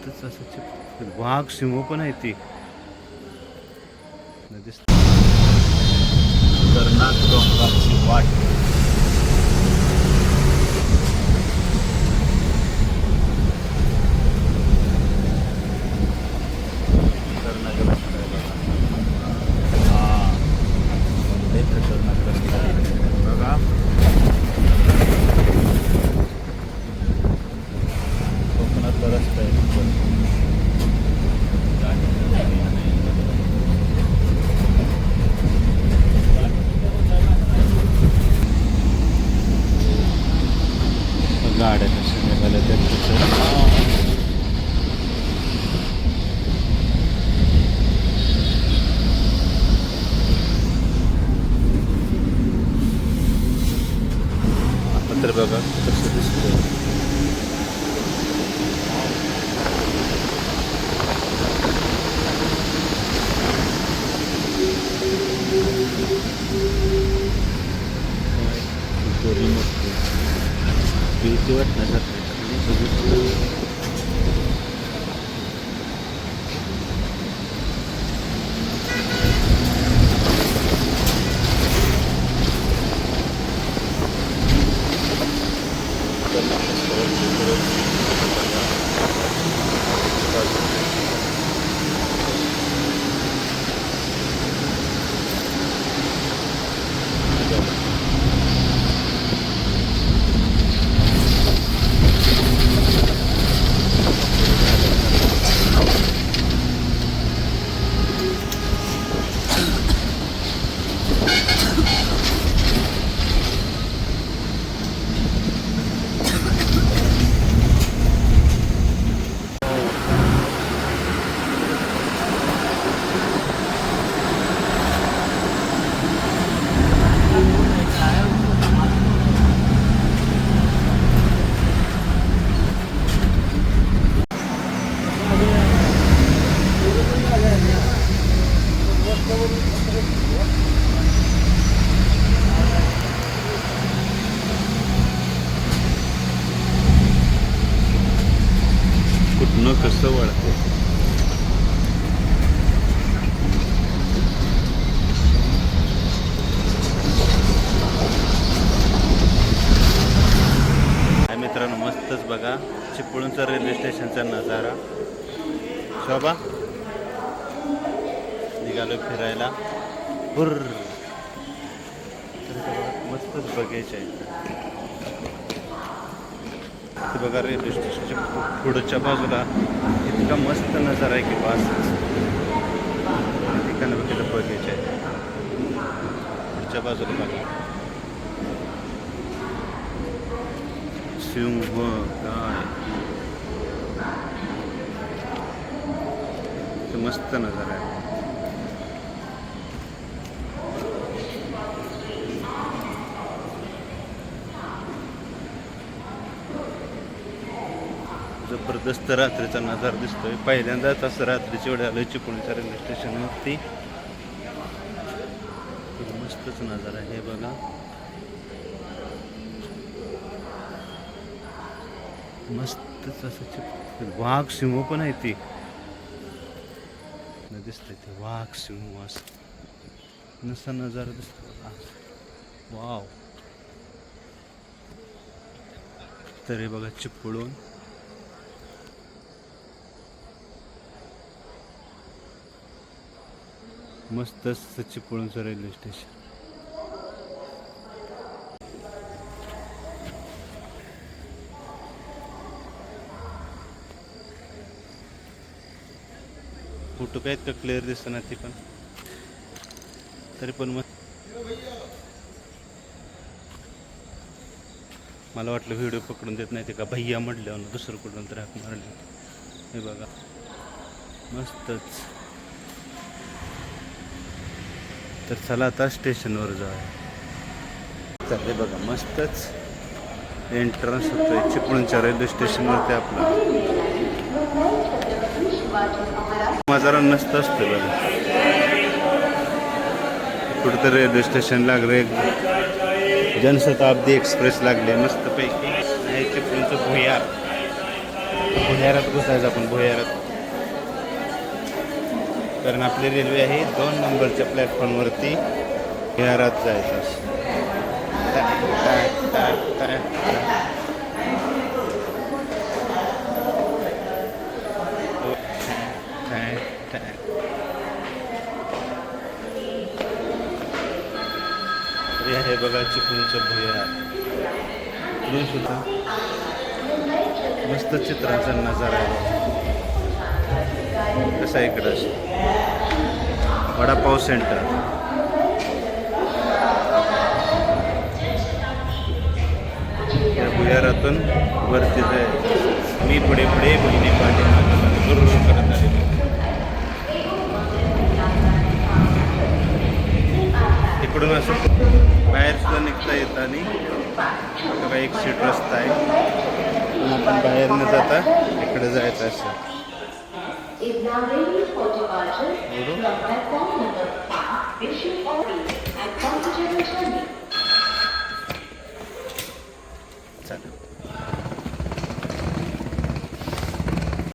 मस्तच असं चिप. वाघ सिंह पण आहे ती. दिसत खतरनाक डोंगराची वाट. Billboard dasar ini begitu सगळी कुठनं मित्रांनो मस्तच बघा. चिपळूणचा रेल्वे स्टेशनचा नजारा. शोभा. निघालो फिरायला. हुर्र. मस्तच बघायचं आहे. ते बघा रेल्वे स्टेशनच्या पुढच्या बाजूला इतका मस्त नजारा आहे की बस ठिकाणी बघितलं बघायचे आहे पुढच्या बाजूला बघा. सिंह काय? मस्त नजारा आहे. जबरदस्त रात्रीचा नजारा दिसतोय. पहिल्यांदाच असं रात्रीच्या वेळी आलोय चिपळूणच्या रेल्वे स्टेशनवरती तर मस्तच नजारा आहे हे बघा. मस्तच असं चिप वाघ सिंह पण आहे ती. दिसतंय ते वाघ सिंह असं नसा नजारा दिसतो बघा. वाव. तरी बघा चिपळूण. मस्त चिपळूणचं रेल्वे स्टेशन. फोटो काय इतकं क्लिअर दिसतं ना ती पण. तरी पण मग मला वाटलं व्हिडिओ पकडून देत नाही ते का भैया म्हटल्यावर दुसरं कुठून तर हाक मारले. हे बघा. मस्तच. तर चला आता स्टेशनवर जाऊया. तर हे बघा मस्तच एंट्रन्स होतोय. चिपळूणच्या रेल्वे स्टेशनवरती आपला. माझा नसतं असतं बघा. कुठंतरी रेल्वे स्टेशन लागले जनशताब्दी एक्सप्रेस लागले मस्तपैकी. आहे चिपळूणचं भुयार. भुयारात घुसायचं आपण भुयारात. कारण आपली रेल्वे आहे दोन नंबरच्या प्लॅटफॉर्मवरती भुयारात जायचं हे बघा चिपळूणचं भुयार. सुद्धा मस्त चित्राचा नजारा आहे. कसं आहे इकडं? वडापाव सेंटर या भुयारातून वरती जायचं मी पुढे पुढे बहिणी पाठी करत आले इकडून असं बाहेर सुद्धा निघता येत आणि बघा एक सीट रस्ता आहे. आपण बाहेर न जाता इकडे जायचं असं. Is now ready for departure Mhm. from platform number 5, Bishop